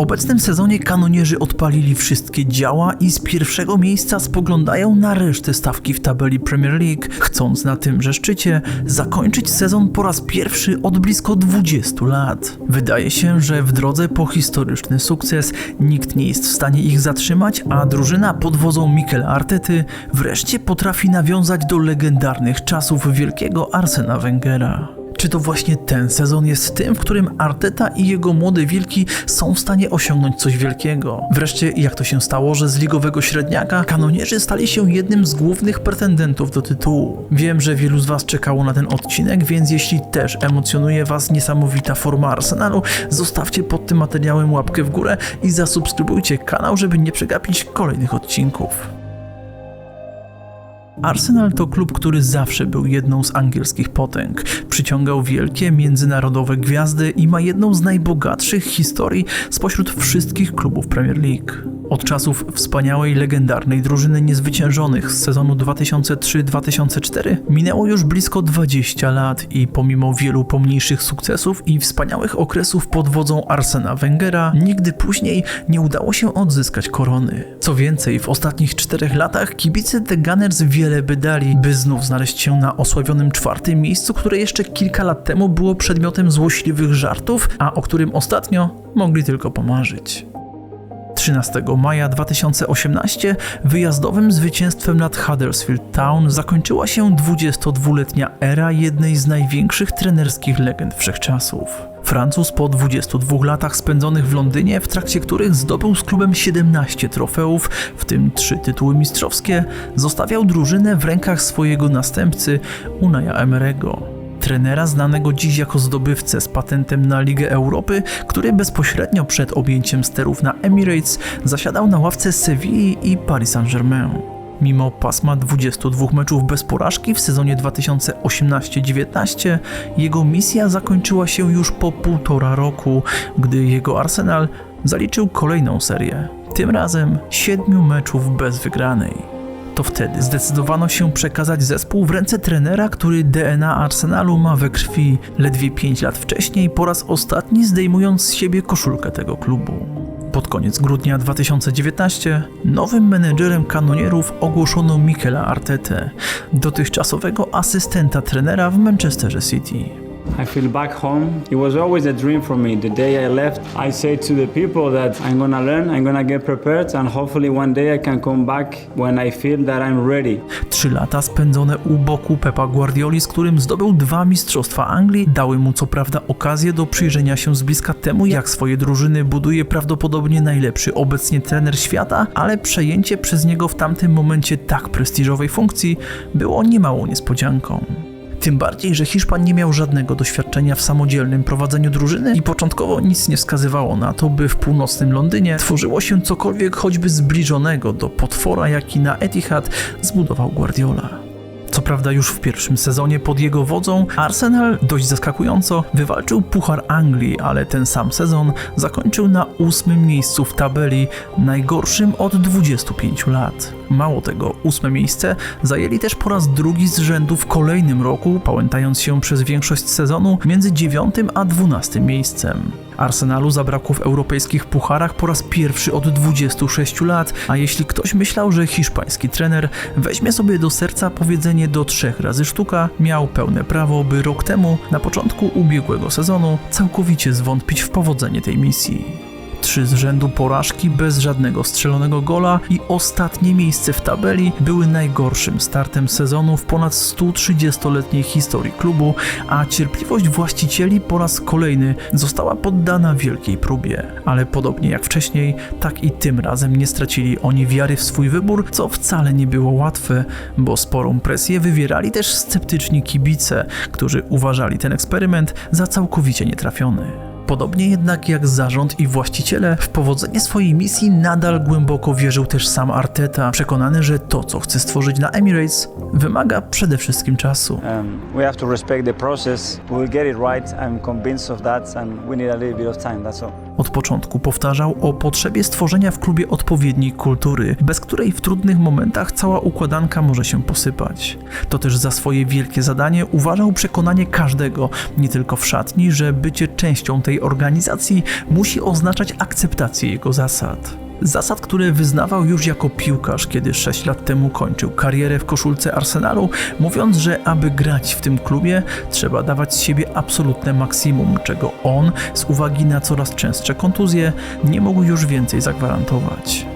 obecnym sezonie kanonierzy odpalili wszystkie działa i z pierwszego miejsca spoglądają na resztę stawki w tabeli Premier League, chcąc na tymże szczycie zakończyć sezon po raz pierwszy od blisko 20 lat. Wydaje się, że w drodze po historyczny sukces nikt nie jest w stanie ich zatrzymać, a drużyna pod wodzą Mikel Artety wreszcie potrafi nawiązać do legendarnych czasów wielkiego Arsena Wengera. Czy to właśnie ten sezon jest tym, w którym Arteta i jego młode wilki są w stanie osiągnąć coś wielkiego? Wreszcie, jak to się stało, że z ligowego średniaka kanonierzy stali się jednym z głównych pretendentów do tytułu? Wiem, że wielu z Was czekało na ten odcinek, więc jeśli też emocjonuje Was niesamowita forma Arsenalu, zostawcie pod tym materiałem łapkę w górę i zasubskrybujcie kanał, żeby nie przegapić kolejnych odcinków. Arsenal to klub, który zawsze był jedną z angielskich potęg. Przyciągał wielkie międzynarodowe gwiazdy i ma jedną z najbogatszych historii spośród wszystkich klubów Premier League. Od czasów wspaniałej, legendarnej drużyny niezwyciężonych z sezonu 2003-2004 minęło już blisko 20 lat i pomimo wielu pomniejszych sukcesów i wspaniałych okresów pod wodzą Arsena Wengera, nigdy później nie udało się odzyskać korony. Co więcej, w ostatnich czterech latach kibice The Gunners wiele by dali, by znów znaleźć się na osławionym czwartym miejscu, które jeszcze kilka lat temu było przedmiotem złośliwych żartów, a o którym ostatnio mogli tylko pomarzyć. 13 maja 2018 wyjazdowym zwycięstwem nad Huddersfield Town zakończyła się 22-letnia era jednej z największych trenerskich legend wszechczasów. Francuz po 22 latach spędzonych w Londynie, w trakcie których zdobył z klubem 17 trofeów, w tym 3 tytuły mistrzowskie, zostawiał drużynę w rękach swojego następcy Unaya Emerego trenera znanego dziś jako zdobywcę z patentem na Ligę Europy, który bezpośrednio przed objęciem sterów na Emirates zasiadał na ławce Sewilli i Paris Saint-Germain. Mimo pasma 22 meczów bez porażki w sezonie 2018-19, jego misja zakończyła się już po półtora roku, gdy jego Arsenal zaliczył kolejną serię. Tym razem 7 meczów bez wygranej to wtedy zdecydowano się przekazać zespół w ręce trenera, który DNA Arsenalu ma we krwi ledwie 5 lat wcześniej, po raz ostatni zdejmując z siebie koszulkę tego klubu. Pod koniec grudnia 2019 nowym menedżerem kanonierów ogłoszono Mikela Artetę, dotychczasowego asystenta trenera w Manchesterze City. I feel back home. It was always a dream for me. The day I left, I said to the people that I'm gonna learn, I'm gonna get prepared, and hopefully one day I can come back when I feel that I'm ready. Trzy lata spędzone u boku Pepa Guardioli, z którym zdobył dwa mistrzostwa Anglii, dały mu co prawda okazję do przyjrzenia się z bliska temu, jak swoje drużyny buduje prawdopodobnie najlepszy obecnie trener świata, ale przejęcie przez niego w tamtym momencie tak prestiżowej funkcji było niemałą niespodzianką. Tym bardziej, że Hiszpan nie miał żadnego doświadczenia w samodzielnym prowadzeniu drużyny i początkowo nic nie wskazywało na to, by w północnym Londynie tworzyło się cokolwiek choćby zbliżonego do potwora, jaki na Etihad zbudował Guardiola. Prawda już w pierwszym sezonie pod jego wodzą Arsenal dość zaskakująco wywalczył Puchar Anglii, ale ten sam sezon zakończył na ósmym miejscu w tabeli, najgorszym od 25 lat. Mało tego, ósme miejsce zajęli też po raz drugi z rzędu w kolejnym roku, pałętając się przez większość sezonu między dziewiątym a dwunastym miejscem. Arsenalu zabrakło w europejskich pucharach po raz pierwszy od 26 lat, a jeśli ktoś myślał, że hiszpański trener weźmie sobie do serca powiedzenie do trzech razy sztuka, miał pełne prawo, by rok temu, na początku ubiegłego sezonu, całkowicie zwątpić w powodzenie tej misji. Trzy z rzędu porażki bez żadnego strzelonego gola i ostatnie miejsce w tabeli były najgorszym startem sezonu w ponad 130-letniej historii klubu, a cierpliwość właścicieli po raz kolejny została poddana wielkiej próbie. Ale podobnie jak wcześniej, tak i tym razem nie stracili oni wiary w swój wybór, co wcale nie było łatwe, bo sporą presję wywierali też sceptyczni kibice, którzy uważali ten eksperyment za całkowicie nietrafiony. Podobnie jednak jak zarząd i właściciele, w powodzenie swojej misji nadal głęboko wierzył też sam Arteta, przekonany, że to, co chce stworzyć na Emirates, wymaga przede wszystkim czasu. Um, we have to respect the process. We will get it right. I'm convinced of that. Od początku powtarzał o potrzebie stworzenia w klubie odpowiedniej kultury, bez której w trudnych momentach cała układanka może się posypać. To też za swoje wielkie zadanie uważał przekonanie każdego, nie tylko w szatni, że bycie częścią tej organizacji musi oznaczać akceptację jego zasad. Zasad, które wyznawał już jako piłkarz, kiedy 6 lat temu kończył karierę w koszulce Arsenalu, mówiąc, że aby grać w tym klubie, trzeba dawać z siebie absolutne maksimum, czego on, z uwagi na coraz częstsze kontuzje, nie mógł już więcej zagwarantować.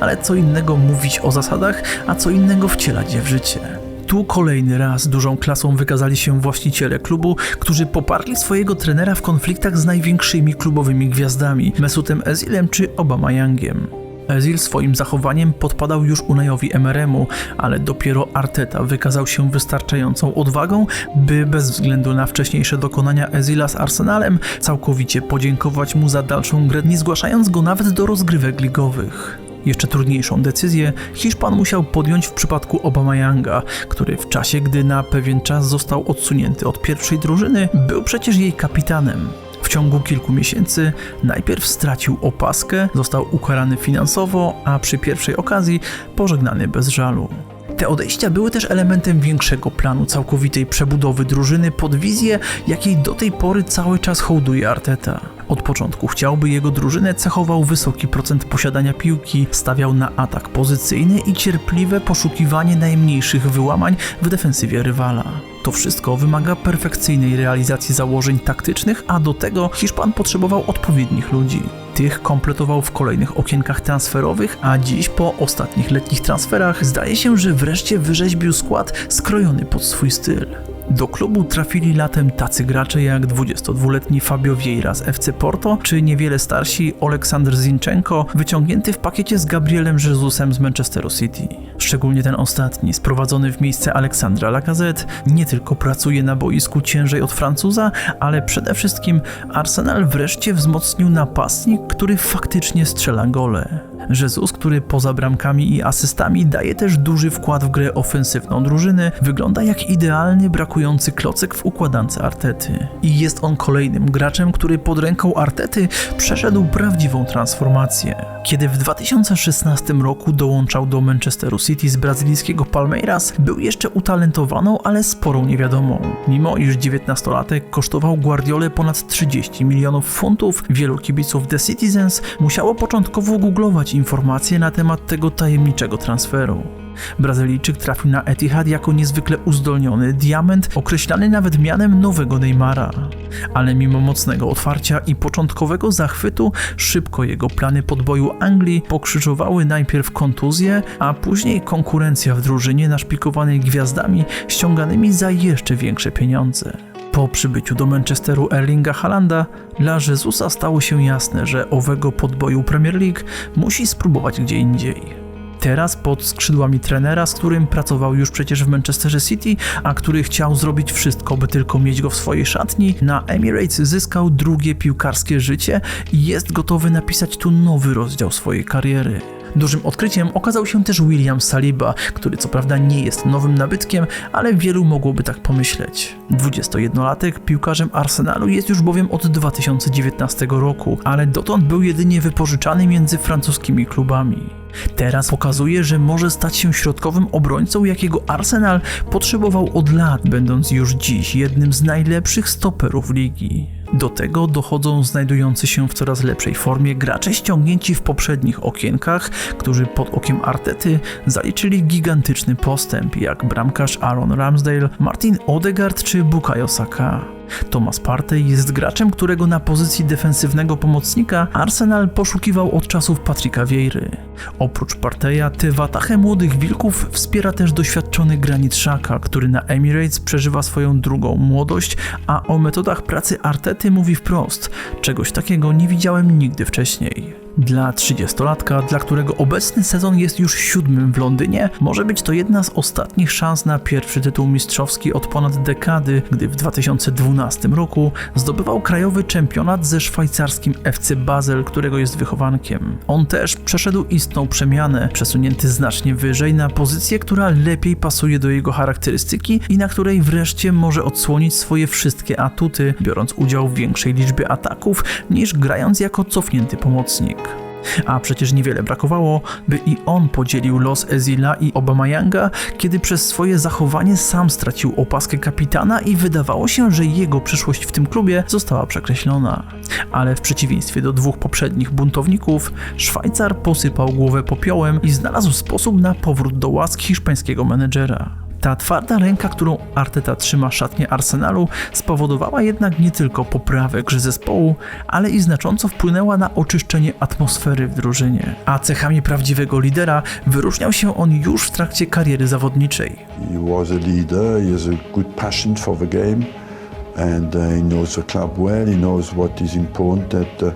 Ale co innego mówić o zasadach, a co innego wcielać je w życie. Tu kolejny raz dużą klasą wykazali się właściciele klubu, którzy poparli swojego trenera w konfliktach z największymi klubowymi gwiazdami Mesutem Ezilem czy Youngiem. Ezil swoim zachowaniem podpadał już Unajowi Emeremu, ale dopiero Arteta wykazał się wystarczającą odwagą, by bez względu na wcześniejsze dokonania Ezila z Arsenalem całkowicie podziękować mu za dalszą grę, nie zgłaszając go nawet do rozgrywek ligowych. Jeszcze trudniejszą decyzję Hiszpan musiał podjąć w przypadku Younga, który w czasie, gdy na pewien czas został odsunięty od pierwszej drużyny, był przecież jej kapitanem. W ciągu kilku miesięcy najpierw stracił opaskę, został ukarany finansowo, a przy pierwszej okazji pożegnany bez żalu. Te odejścia były też elementem większego planu całkowitej przebudowy drużyny pod wizję, jakiej do tej pory cały czas hołduje Arteta. Od początku chciałby jego drużynę cechował wysoki procent posiadania piłki, stawiał na atak pozycyjny i cierpliwe poszukiwanie najmniejszych wyłamań w defensywie rywala. To wszystko wymaga perfekcyjnej realizacji założeń taktycznych, a do tego Hiszpan potrzebował odpowiednich ludzi. Tych kompletował w kolejnych okienkach transferowych, a dziś po ostatnich letnich transferach zdaje się, że wreszcie wyrzeźbił skład skrojony pod swój styl. Do klubu trafili latem tacy gracze jak 22-letni Fabio Vieira z FC Porto, czy niewiele starsi Aleksander Zinchenko, wyciągnięty w pakiecie z Gabrielem Jezusem z Manchesteru City. Szczególnie ten ostatni, sprowadzony w miejsce Aleksandra Lacazette, nie tylko pracuje na boisku ciężej od Francuza, ale przede wszystkim Arsenal wreszcie wzmocnił napastnik, który faktycznie strzela gole. Jesus, który poza bramkami i asystami daje też duży wkład w grę ofensywną drużyny, wygląda jak idealny brakujący klocek w układance Artety. I jest on kolejnym graczem, który pod ręką Artety przeszedł prawdziwą transformację. Kiedy w 2016 roku dołączał do Manchesteru City z brazylijskiego Palmeiras, był jeszcze utalentowaną, ale sporą niewiadomą. Mimo iż 19-latek kosztował Guardiolę ponad 30 milionów funtów, wielu kibiców The Citizens musiało początkowo googlować informacje na temat tego tajemniczego transferu. Brazylijczyk trafił na Etihad jako niezwykle uzdolniony diament, określany nawet mianem nowego Neymara. Ale mimo mocnego otwarcia i początkowego zachwytu, szybko jego plany podboju Anglii pokrzyżowały najpierw kontuzje, a później konkurencja w drużynie naszpikowanej gwiazdami ściąganymi za jeszcze większe pieniądze. Po przybyciu do Manchesteru Erlinga Halanda, dla Jezusa stało się jasne, że owego podboju Premier League musi spróbować gdzie indziej. Teraz pod skrzydłami trenera, z którym pracował już przecież w Manchesterze City, a który chciał zrobić wszystko, by tylko mieć go w swojej szatni, na Emirates zyskał drugie piłkarskie życie i jest gotowy napisać tu nowy rozdział swojej kariery. Dużym odkryciem okazał się też William Saliba, który co prawda nie jest nowym nabytkiem, ale wielu mogłoby tak pomyśleć. 21-latek piłkarzem Arsenalu jest już bowiem od 2019 roku, ale dotąd był jedynie wypożyczany między francuskimi klubami. Teraz pokazuje, że może stać się środkowym obrońcą, jakiego Arsenal potrzebował od lat, będąc już dziś jednym z najlepszych stoperów ligi. Do tego dochodzą znajdujący się w coraz lepszej formie gracze ściągnięci w poprzednich okienkach, którzy pod okiem Artety zaliczyli gigantyczny postęp, jak bramkarz Aaron Ramsdale, Martin Odegaard czy Bukayo Saka. Thomas Partey jest graczem, którego na pozycji defensywnego pomocnika Arsenal poszukiwał od czasów Patricka Vieiry. Oprócz Parteja, tę watachę młodych wilków wspiera też doświadczony Granit Xhaka, który na Emirates przeżywa swoją drugą młodość, a o metodach pracy Artety mówi wprost: czegoś takiego nie widziałem nigdy wcześniej. Dla 30-latka, dla którego obecny sezon jest już siódmym w Londynie, może być to jedna z ostatnich szans na pierwszy tytuł mistrzowski od ponad dekady, gdy w 2012 roku zdobywał krajowy czempionat ze szwajcarskim FC Basel, którego jest wychowankiem. On też przeszedł istną przemianę, przesunięty znacznie wyżej na pozycję, która lepiej pasuje do jego charakterystyki i na której wreszcie może odsłonić swoje wszystkie atuty, biorąc udział w większej liczbie ataków niż grając jako cofnięty pomocnik. A przecież niewiele brakowało, by i on podzielił los Ezila i Obamayanga, kiedy przez swoje zachowanie sam stracił opaskę kapitana i wydawało się, że jego przyszłość w tym klubie została przekreślona. Ale w przeciwieństwie do dwóch poprzednich buntowników, Szwajcar posypał głowę popiołem i znalazł sposób na powrót do łask hiszpańskiego menedżera. Ta twarda ręka, którą Arteta trzyma szatnię Arsenalu, spowodowała jednak nie tylko poprawę gry zespołu, ale i znacząco wpłynęła na oczyszczenie atmosfery w drużynie. A cechami prawdziwego lidera wyróżniał się on już w trakcie kariery zawodniczej. He was a leader. He has a good passion for the game, and uh, he knows the club well. He knows what is important at the,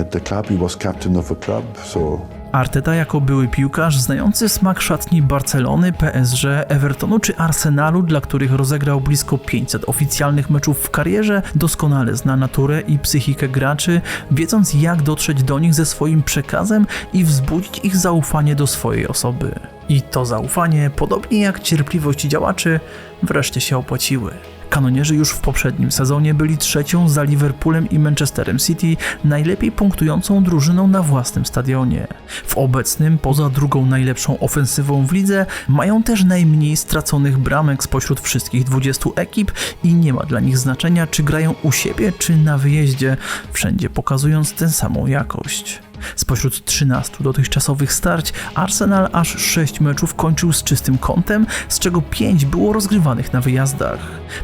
at the club. He was captain of the club, so Arteta jako były piłkarz, znający smak szatni Barcelony, PSG, Evertonu czy Arsenalu, dla których rozegrał blisko 500 oficjalnych meczów w karierze, doskonale zna naturę i psychikę graczy, wiedząc jak dotrzeć do nich ze swoim przekazem i wzbudzić ich zaufanie do swojej osoby. I to zaufanie, podobnie jak cierpliwość działaczy, wreszcie się opłaciły. Kanonierzy już w poprzednim sezonie byli trzecią za Liverpoolem i Manchesterem City najlepiej punktującą drużyną na własnym stadionie. W obecnym, poza drugą najlepszą ofensywą w lidze, mają też najmniej straconych bramek spośród wszystkich 20 ekip i nie ma dla nich znaczenia, czy grają u siebie, czy na wyjeździe, wszędzie pokazując tę samą jakość. Spośród 13 dotychczasowych starć Arsenal aż 6 meczów kończył z czystym kątem, z czego 5 było rozgrywanych na wyjazdach.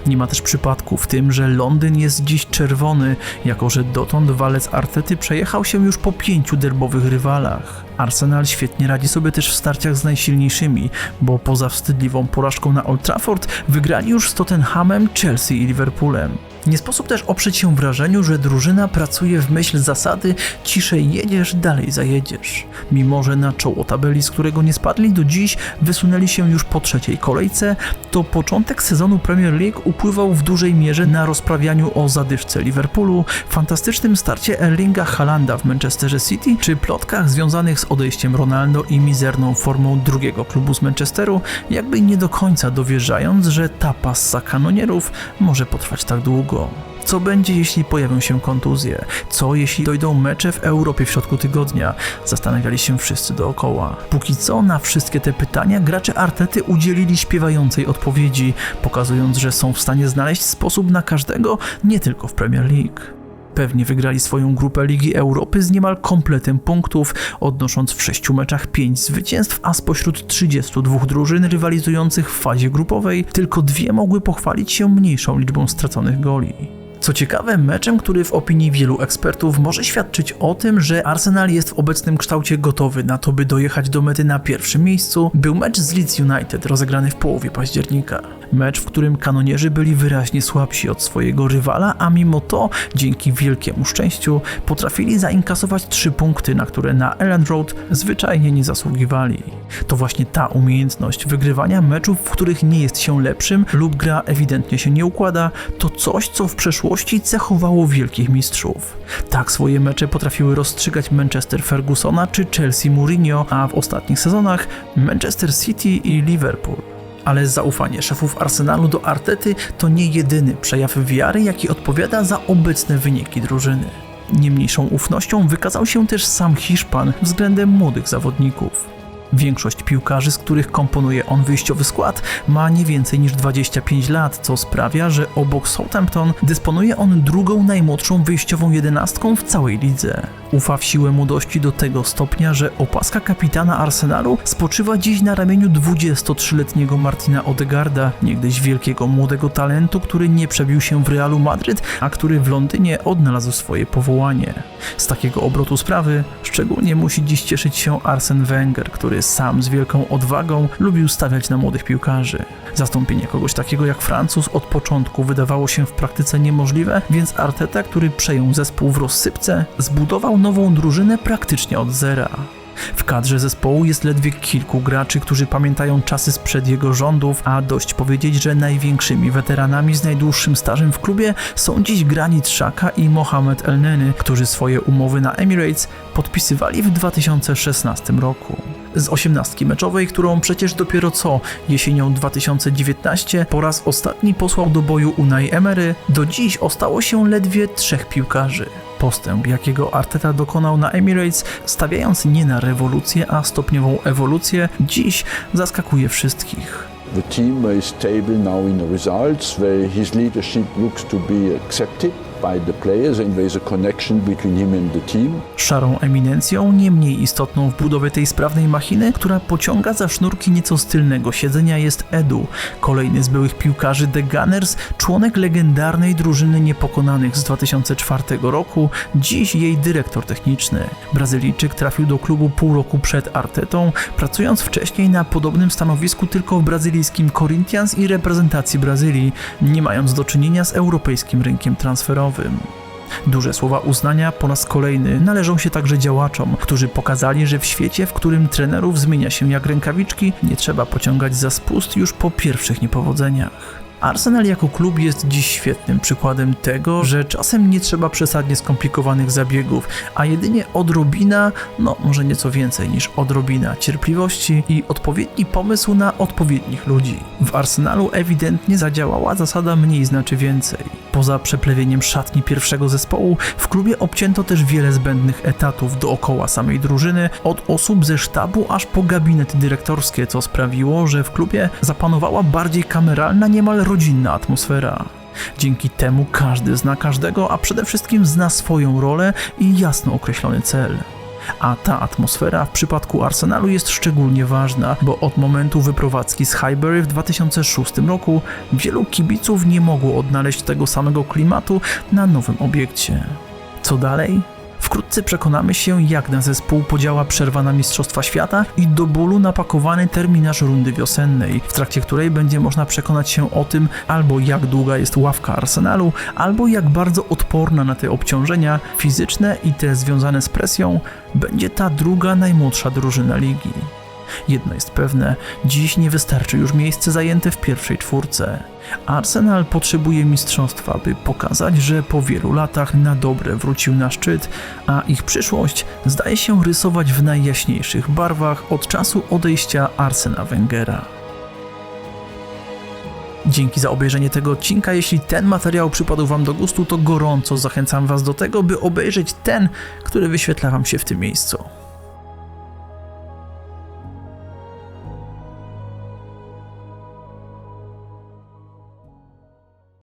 Nie ma też przypadku w tym, że Londyn jest dziś czerwony, jako że dotąd walec Artety przejechał się już po pięciu derbowych rywalach. Arsenal świetnie radzi sobie też w starciach z najsilniejszymi, bo poza wstydliwą porażką na Old Trafford wygrali już z Tottenhamem, Chelsea i Liverpoolem. Nie sposób też oprzeć się wrażeniu, że drużyna pracuje w myśl zasady ciszej jedziesz, dalej zajedziesz. Mimo, że na czoło tabeli, z którego nie spadli do dziś, wysunęli się już po trzeciej kolejce, to początek sezonu Premier League upływał w dużej mierze na rozprawianiu o zadyszce Liverpoolu, fantastycznym starcie Erlinga Halanda w Manchesterze City, czy plotkach związanych z odejściem Ronaldo i mizerną formą drugiego klubu z Manchesteru, jakby nie do końca dowierzając, że ta passa kanonierów może potrwać tak długo. Co będzie, jeśli pojawią się kontuzje? Co, jeśli dojdą mecze w Europie w środku tygodnia? Zastanawiali się wszyscy dookoła. Póki co na wszystkie te pytania gracze Artety udzielili śpiewającej odpowiedzi, pokazując, że są w stanie znaleźć sposób na każdego, nie tylko w Premier League. Pewnie wygrali swoją grupę Ligi Europy z niemal kompletem punktów, odnosząc w sześciu meczach 5 zwycięstw, a spośród 32 drużyn rywalizujących w fazie grupowej tylko dwie mogły pochwalić się mniejszą liczbą straconych goli. Co ciekawe, meczem, który w opinii wielu ekspertów może świadczyć o tym, że Arsenal jest w obecnym kształcie gotowy na to, by dojechać do mety na pierwszym miejscu, był mecz z Leeds United rozegrany w połowie października. Mecz, w którym kanonierzy byli wyraźnie słabsi od swojego rywala, a mimo to, dzięki wielkiemu szczęściu, potrafili zainkasować trzy punkty, na które na Elland Road zwyczajnie nie zasługiwali. To właśnie ta umiejętność wygrywania meczów, w których nie jest się lepszym lub gra ewidentnie się nie układa, to coś, co w przeszłości cechowało wielkich mistrzów. Tak swoje mecze potrafiły rozstrzygać Manchester Fergusona czy Chelsea Mourinho, a w ostatnich sezonach Manchester City i Liverpool. Ale zaufanie szefów Arsenalu do Artety to nie jedyny przejaw wiary, jaki odpowiada za obecne wyniki drużyny. Nie mniejszą ufnością wykazał się też sam Hiszpan względem młodych zawodników. Większość piłkarzy, z których komponuje on wyjściowy skład, ma nie więcej niż 25 lat, co sprawia, że obok Southampton dysponuje on drugą najmłodszą wyjściową jedenastką w całej lidze. Ufa w siłę młodości do tego stopnia, że opaska kapitana Arsenalu spoczywa dziś na ramieniu 23-letniego Martina Odegarda, niegdyś wielkiego młodego talentu, który nie przebił się w Realu Madryt, a który w Londynie odnalazł swoje powołanie. Z takiego obrotu sprawy szczególnie musi dziś cieszyć się Arsen Wenger, który który sam z wielką odwagą lubił stawiać na młodych piłkarzy. Zastąpienie kogoś takiego jak Francuz od początku wydawało się w praktyce niemożliwe, więc Arteta, który przejął zespół w rozsypce, zbudował nową drużynę praktycznie od zera. W kadrze zespołu jest ledwie kilku graczy, którzy pamiętają czasy sprzed jego rządów, a dość powiedzieć, że największymi weteranami z najdłuższym stażem w klubie są dziś Granit Xhaka i Mohamed El Neny, którzy swoje umowy na Emirates podpisywali w 2016 roku. Z osiemnastki meczowej, którą przecież dopiero co jesienią 2019 po raz ostatni posłał do boju Unai Emery, do dziś ostało się ledwie trzech piłkarzy. Postęp, jakiego Arteta dokonał na Emirates, stawiając nie na rewolucję, a stopniową ewolucję, dziś zaskakuje wszystkich. The team is stable now in the results, his leadership looks to be accepted Szarą eminencją, nie mniej istotną w budowie tej sprawnej machiny, która pociąga za sznurki nieco z tylnego siedzenia jest Edu, kolejny z byłych piłkarzy The Gunners, członek legendarnej drużyny niepokonanych z 2004 roku, dziś jej dyrektor techniczny. Brazylijczyk trafił do klubu pół roku przed Artetą, pracując wcześniej na podobnym stanowisku tylko w brazylijskim Corinthians i reprezentacji Brazylii, nie mając do czynienia z europejskim rynkiem transferowym. Duże słowa uznania po raz kolejny należą się także działaczom, którzy pokazali, że w świecie, w którym trenerów zmienia się jak rękawiczki, nie trzeba pociągać za spust już po pierwszych niepowodzeniach. Arsenal jako klub jest dziś świetnym przykładem tego, że czasem nie trzeba przesadnie skomplikowanych zabiegów, a jedynie odrobina, no może nieco więcej niż odrobina cierpliwości i odpowiedni pomysł na odpowiednich ludzi. W Arsenalu ewidentnie zadziałała zasada mniej znaczy więcej. Poza przeplewieniem szatni pierwszego zespołu, w klubie obcięto też wiele zbędnych etatów dookoła samej drużyny, od osób ze sztabu aż po gabinety dyrektorskie, co sprawiło, że w klubie zapanowała bardziej kameralna, niemal rodzinna atmosfera. Dzięki temu każdy zna każdego, a przede wszystkim zna swoją rolę i jasno określony cel. A ta atmosfera w przypadku Arsenalu jest szczególnie ważna, bo od momentu wyprowadzki z Highbury w 2006 roku wielu kibiców nie mogło odnaleźć tego samego klimatu na nowym obiekcie. Co dalej? Wkrótce przekonamy się, jak na zespół podziała przerwa na Mistrzostwa Świata i do bólu napakowany terminarz rundy wiosennej, w trakcie której będzie można przekonać się o tym, albo jak długa jest ławka Arsenalu, albo jak bardzo odporna na te obciążenia fizyczne i te związane z presją będzie ta druga najmłodsza drużyna ligi. Jedno jest pewne, dziś nie wystarczy już miejsce zajęte w pierwszej czwórce. Arsenal potrzebuje mistrzostwa, by pokazać, że po wielu latach na dobre wrócił na szczyt, a ich przyszłość zdaje się rysować w najjaśniejszych barwach od czasu odejścia Arsena Wengera. Dzięki za obejrzenie tego odcinka. Jeśli ten materiał przypadł Wam do gustu, to gorąco zachęcam Was do tego, by obejrzeć ten, który wyświetla Wam się w tym miejscu.